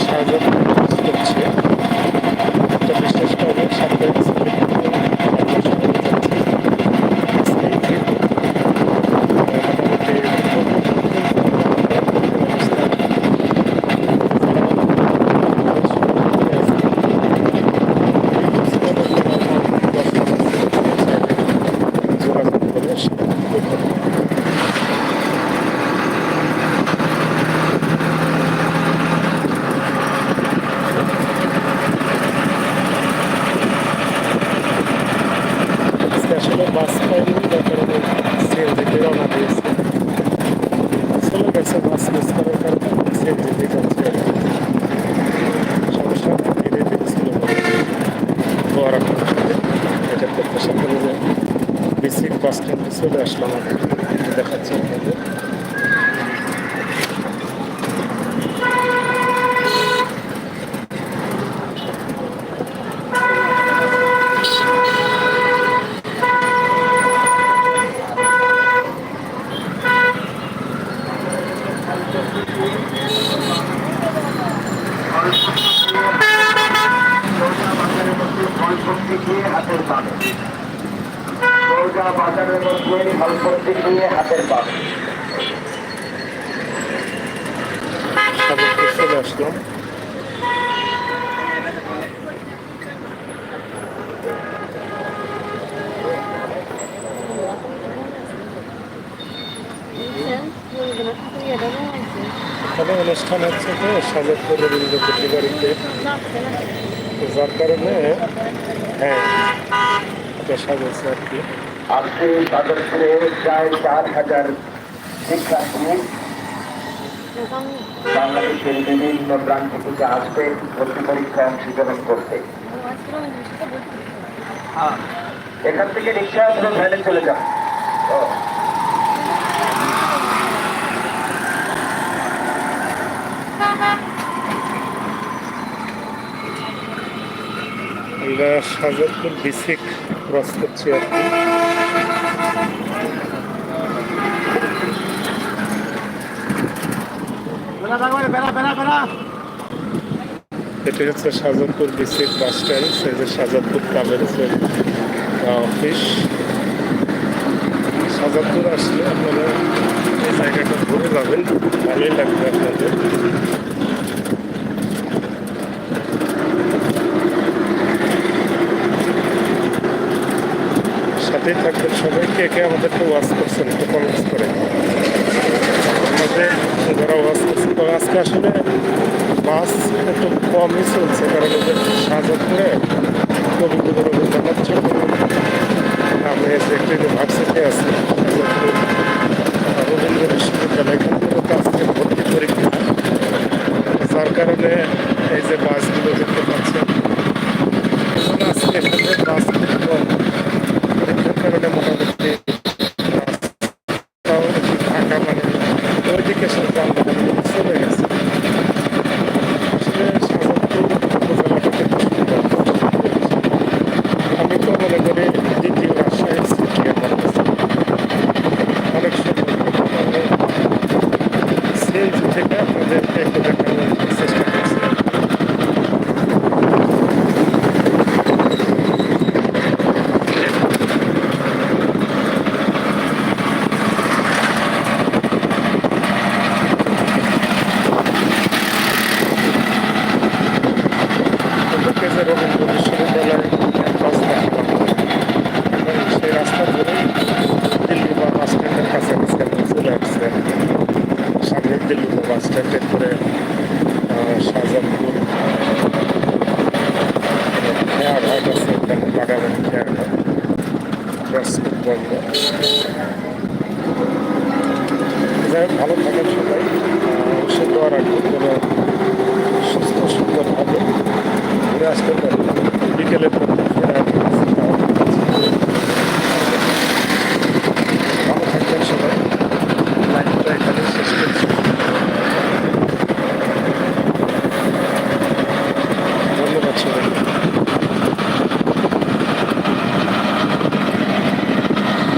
সাহায্য করছে సమస్యలు ఇస్తారు కనుక సేఫ్టీ కలుస్తారు సంవత్సరం ఏదైతే తీసుకున్నాం এটা প্রত্যাশা করি যে বিশ্রিক বাস স্ট্যান্ডে চলে আসলাম দেখাচ্ছি আপনাদের রোজা বাজারের মধ্যে দিয়ে হাতের পাবে এখানে অনুষ্ঠান হচ্ছে তো সাগরপুর রবীন্দ্র প্রতিবাড়িতে তো যার কারণে হ্যাঁ এটা সাজাচ্ছে আর কি। আজকে বাজারপুরে প্রায় চার হাজার শিক্ষার্থী বাংলাদেশের বিভিন্ন প্রান্ত থেকে আসবে ভর্তি পরীক্ষা অংশগ্রহণ করতে। এখান থেকে রিক্সা এবং ভ্যানে চলে যান ও, আমরা সাজারপুর বিসিক ক্রস করছি আর কি এটি হচ্ছে সাজাদপুর ডিস্ট্রিক্ট বাস স্ট্যান্ড সেই যে সাজাদপুর ট্রাভেলসের অফিস। সাজাদপুর আসলে আপনারা এই জায়গাটা ঘুরে যাবেন, ভালোই লাগবে আপনাদের। সাথেই থাকবেন সবাই, কে কে আমাদেরকে ওয়াচ করছেন একটু কমেন্টস করে। আমাদের যারা করছে তো আজকে আসলে বাস একটু কমই চলছে, কারণ ওদের সাজাদপুরে কবিগুলো রবীন্দ্রনাথ ঠাকুর আমি একটু ভার্সিটি আছে Além de chegar, fazer o teste da câmera de vocês que aconteceu. Zerowym podwyższonym. সামনের দিল্লি বা বাস স্ট্যান্ডের পরে আহ, শাহজাদপুর খেয়াঘাট আছে ওখানে বাগানের খেয়াঘাট বাস খুব বন্ধ। যাই হোক ভালো থাকেন সবাই। অবশ্যই দোয়া রাখবেন যেন সুস্থ সুন্দরভাবে ঘুরে আসতে পারি। বিকেলের পর